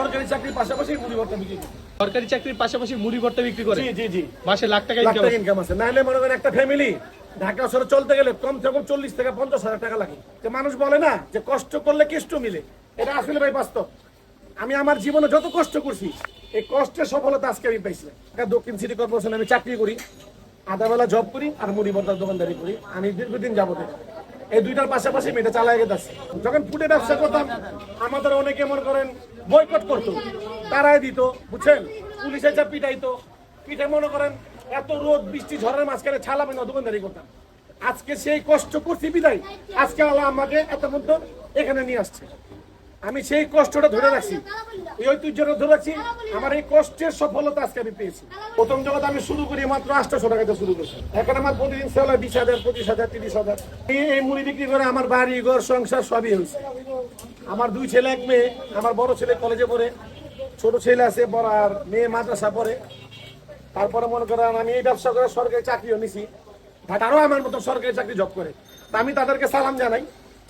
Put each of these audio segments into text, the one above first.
সরকারি চাকরির পাশাপাশি মুড়ি ভর্তা বিক্রি সরকারি চাকরির পাশাপাশি মুড়ি ভর্তা বিক্রি করে? জি জি জি। মাসে লাখ টাকা ইনকাম আছে। নাহলে মনে করেন একটা ফ্যামিলি ঢাকা শহরে চলতে গেলে কম থেকে কম চল্লিশ থেকে পঞ্চাশ হাজার টাকা লাগে। যে মানুষ বলে না যে কষ্ট করলে কেষ্ট মিলে। এটা আসলে ভাই বাস্তব। আমি আমার জীবনে যত কষ্ট করছি এই কষ্টের সফলতা আজকে আমি পাইছি। দক্ষিণ সিটি কর্পোরেশনে আমি চাকরি করি আধাবেলা জব করি আর মুড়ি বর্তার দোকানদারি করি। আমি দীর্ঘদিন যাব এই দুইটার পাশাপাশি মেয়েটা চালায় গেছি। যখন ফুটে ব্যবসা করতাম, আমাদের অনেকে মনে করেন বয়কট করতো। তারাই দিত, বুঝছেন? পুলিশ এসে পিটাইতো। পিঠে মনে করেন এত রোদ, বৃষ্টি, ঝড়ের মাঝখানে ছালা না দোকানদারি করতাম। আজকে সেই কষ্ট করছি বিদায়। আজকে আল্লাহ আমাকে এত মধ্যে এখানে নিয়ে আসছে। আমি সেই কষ্টটা ধরে রাখছি। এই ঐতিহ্যটা ধরে রাখছি। আমার এই কষ্টের সফলতা আজকে আমি পেয়েছি। প্রথম জগৎ আমি শুরু করি মাত্র আটশো টাকাতে শুরু করছি। এখন আমার প্রতিদিন সেল বিশ হাজার, পঁচিশ হাজার, তিরিশ হাজার। এই মুড়ি বিক্রি করে আমার বাড়ি, ঘর, সংসার সবই হয়েছে। আমার দুই ছেলে, এক মেয়ে, আমার বড় ছেলে কলেজে পড়ে, ছোট ছেলে আছে, বড় আর মেয়ে মাদ্রাসা পড়ে। তারপরে মনে করেন আমি এই ব্যবসা করে সরকারি চাকরিও নিছি। তারাও আমার মতো সরকারি চাকরি জব করে। আমি তাদেরকে সালাম জানাই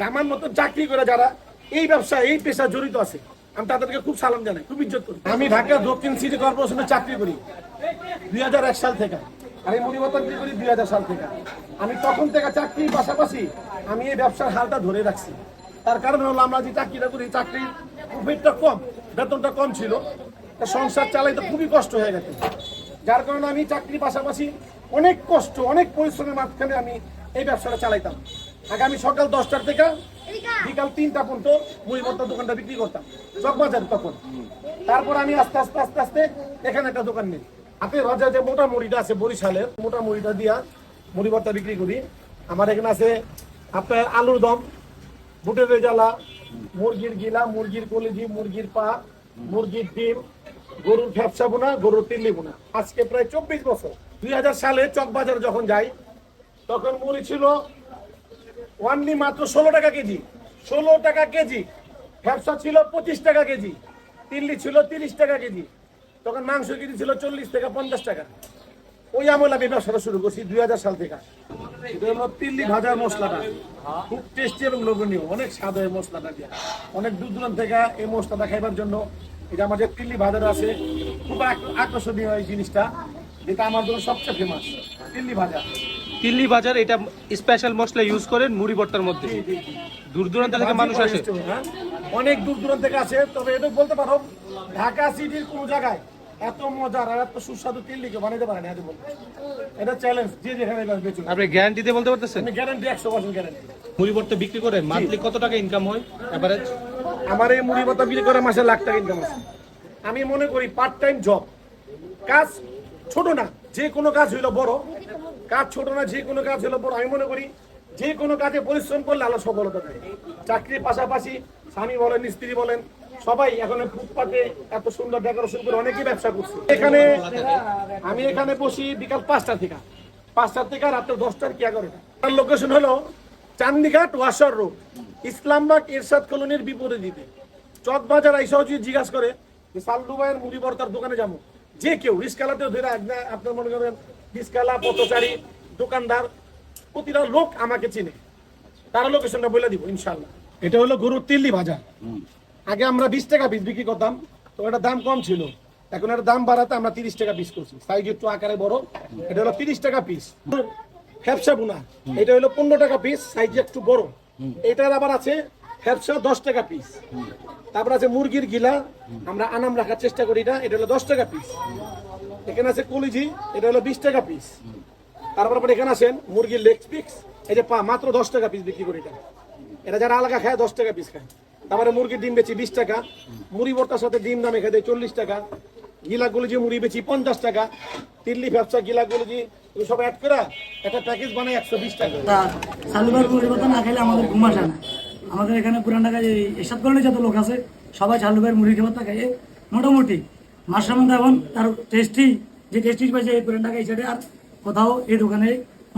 আমার মতো চাকরি করে যারা এই ব্যবসা, এই পেশা জড়িত আছে। আমি তাদেরকে খুব সালাম জানাই, খুব ইজ্জত করি। আমি ঢাকা দক্ষিণ সিটি কর্পোরেশনে চাকরি করি, দুই সাল থেকে। আর এই করি দুই সাল থেকে। আমি তখন থেকে চাকরির পাশাপাশি আমি এই ব্যবসার হালটা ধরে রাখছি। তার কারণ হলো আমরা যে চাকরিটা করি চাকরির প্রফিটটা কম, বেতনটা কম ছিল। সংসার চালাইতে খুবই কষ্ট হয়ে গেছে। যার কারণে আমি চাকরির পাশাপাশি অনেক কষ্ট, অনেক পরিশ্রমের মাঝখানে আমি এই ব্যবসাটা চালাইতাম। আগে আমি সকাল দশটার থেকে বিকাল তিনটা পর্যন্ত মুড়ি ভর্তার দোকানটা বিক্রি করতাম। চকবাজার তখন। তারপর আমি আস্তে আস্তে আস্তে আস্তে এখানে একটা দোকান নিই। আপনি রাজা যে মোটা মুড়িটা আছে বরিশালের মোটা মুড়িটা দিয়া মুড়ি ভর্তা বিক্রি করি। আমার এখানে আছে আপনার আলুর দম বুটের রেজালা মুরগির গিলা মুরগির কলিজি মুরগির পা মুরগির ডিম গরুর ফ্যাপসা বোনা গরুর তিল্লি বোনা। আজকে প্রায় চব্বিশ বছর। দুই হাজার সালে চকবাজার যখন যাই তখন মুড়ি ছিল ওয়ানলি মাত্র ষোলো টাকা কেজি। ষোলো টাকা কেজি। ফ্যাপসা ছিল পঁচিশ টাকা কেজি। তিল্লি ছিল তিরিশ টাকা কেজি। তখন মাংস কেজি ছিল চল্লিশ থেকে পঞ্চাশ টাকা। ওই আমল আমি ব্যবসাটা শুরু করছি দুই হাজার সাল থেকে। তিল্লি ভাজার মশলাটা। খুব টেস্টি এবং লোভনীয়। অনেক স্বাদ হয় মশলাটা দিয়ে। অনেক দূর দূরান্ত থেকে এই মশলাটা খাইবার জন্য। এটা আমাদের তিল্লি ভাজার আছে। খুব আক- আকর্ষণীয় এই জিনিসটা। যেটা আমার জন্য সবচেয়ে ফেমাস তিল্লি ভাজা। দিল্লি বাজার এটা স্পেশাল মশলা ইউজ করেন মুড়ি ভর্তার মধ্যে। দূর দূরান্ত থেকে মানুষ আসে। হ্যাঁ? অনেক দূর দূরান্ত থেকে আসে তবে এটা বলতে পারো ঢাকা সিটির কোন জায়গায় এত মজার আর এত সুস্বাদু তিল্লিকে বানাইতে পারে না এটা চ্যালেঞ্জ যে যেখানে বেচুন আপনি গ্যারান্টি দিয়ে বলতে পারতেছেন? গ্যারান্টি একশো পার্সেন্ট গ্যারান্টি মুড়ি ভর্তা বিক্রি করে মান্থলি কত টাকা ইনকাম হয় এভারেজ আমার এই মুড়ি ভাতা বিক্রি করে মাসে লাখ টাকা ইনকাম আছে। আমি মনে করি পার্ট টাইম জব কাজ ছোট না যে কোনো কাজ হইল বড়। কাজ ছোট না, যে কোনো কাজ হইল বড় আমি মনে করি যে কোনো কাজে পরিশ্রম করলে আল্লাহ সফলতা দেয়। চাকরির পাশাপাশি স্বামী বলেন, স্ত্রী বলেন, সবাই এখন ফুটপাতে এত সুন্দর ডেকোরেশন করে অনেকেই ব্যবসা করছে। এখানে আমি এখানে বসি বিকাল পাঁচটা থেকে। পাঁচটার থেকে রাত্রে দশটার কি এগারোটা। তার লোকেশন হলো চান্দিঘাট ওয়াসার রোড। ইসলামবাগ এরশাদ কলোনির বিপরীত। দিতে চকবাজার আইসাও যদি জিজ্ঞাসা করে যে সালডুবাইয়ের মুড়ি বর্তার দোকানে যাব? যে কেউ রিস্কালাতেও ধরে আপনার মনে করেন রিস্কালা পথচারী, দোকানদার, প্রতিটা লোক আমাকে চিনে। তারা লোকেশনটা বলে দিব ইনশাল্লাহ এটা হলো গরুর তিল্লি ভাজা আগে আমরা বিশ টাকা পিস বিক্রি করতাম, তো এটা দাম কম ছিল। এখন এর দাম বাড়াতে আমরা তিরিশ টাকা পিস করছি। সাইজ একটু আকারে বড়, এটা হলো তিরিশ টাকা পিস ফ্যাপসা বুনা, এটা হলো পনেরো টাকা পিস সাইজ একটু বড়। এটার আবার আছে ফ্যাপসা দশ টাকা পিস তারপর আছে মুরগির গিলা, আমরা আনাম রাখার চেষ্টা করি এটা এটা হলো দশ টাকা পিস এখানে আছে কলিজি, এটা হলো বিশ টাকা পিস তারপর আবার এখানে আছেন মুরগির লেগ পিস এই যে মাত্র দশ টাকা পিস বিক্রি করি এটা। এটা যারা আলাদা খায়, দশ টাকা পিস খায়। তারপরে মুরগির ডিম বেচি বিশ টাকা, মুড়ি ভর্তার সাথে ডিম দামে খেয়ে দেয় চল্লিশ টাকা, গিলা গুলিজি মুড়ি বেচি পঞ্চাশ টাকা, তিল্লি ব্যবসা গিলা গুলিজি এগুলো সব অ্যাড করে একটা প্যাকেজ বানায় একশো বিশ টাকা। সালুবার মুড়ি না খেলে আমাদের ঘুম আসে না। আমাদের এখানে পুরান ঢাকায় এসব ধরনের যত লোক আছে, সবাই চালুবার মুড়ি খেয়ে খায় মোটামুটি মাসের মধ্যে এখন তার টেস্টি যে টেস্টি পাইছে, এই ব্র্যান্ডটাকে ঢাকায় সেটা আর কোথাও এই দোকানে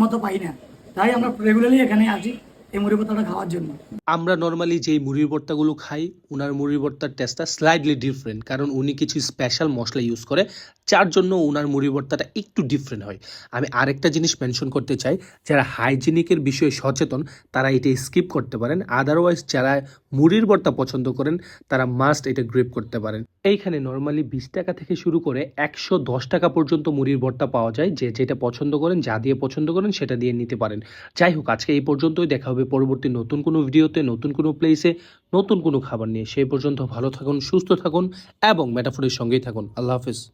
মতো পাই না। তাই আমরা রেগুলারলি এখানে আসি। এই মুড়ি ভর্তাটা খাওয়ার জন্য। আমরা নর্মালি যেই মুড়ির ভর্তাগুলো খাই, উনার মুড়ির ভর্তার টেস্টটা স্লাইডলি ডিফারেন্ট কারণ উনি কিছু স্পেশাল মশলা ইউজ করে, যার জন্য উনার মুড়ি ভর্তাটা একটু ডিফারেন্ট হয়। আমি আরেকটা জিনিস মেনশন করতে চাই, যারা হাইজিনিকের বিষয়ে সচেতন, তারা এটা স্কিপ করতে পারেন। আদারওয়াইজ যারা মুড়ির ভর্তা পছন্দ করেন, তারা মাস্ট এটা গ্রিপ করতে পারেন। এইখানে নর্মালি বিশ টাকা থেকে শুরু করে একশো দশ টাকা পর্যন্ত মুড়ির ভর্তা পাওয়া যায়। যে যেটা পছন্দ করেন, যা দিয়ে পছন্দ করেন, সেটা দিয়ে নিতে পারেন। যাই হোক, আজকে এই পর্যন্তই। দেখা হবে পরবর্তী নতুন কোনো ভিডিওতে, নতুন কোনো প্লেসে নতুন কোনো খাবার নিয়ে সেই পর্যন্ত ভালো থাকুন, সুস্থ থাকুন এবং মেটাফোরের সঙ্গেই থাকুন। আল্লাহ হাফিজ।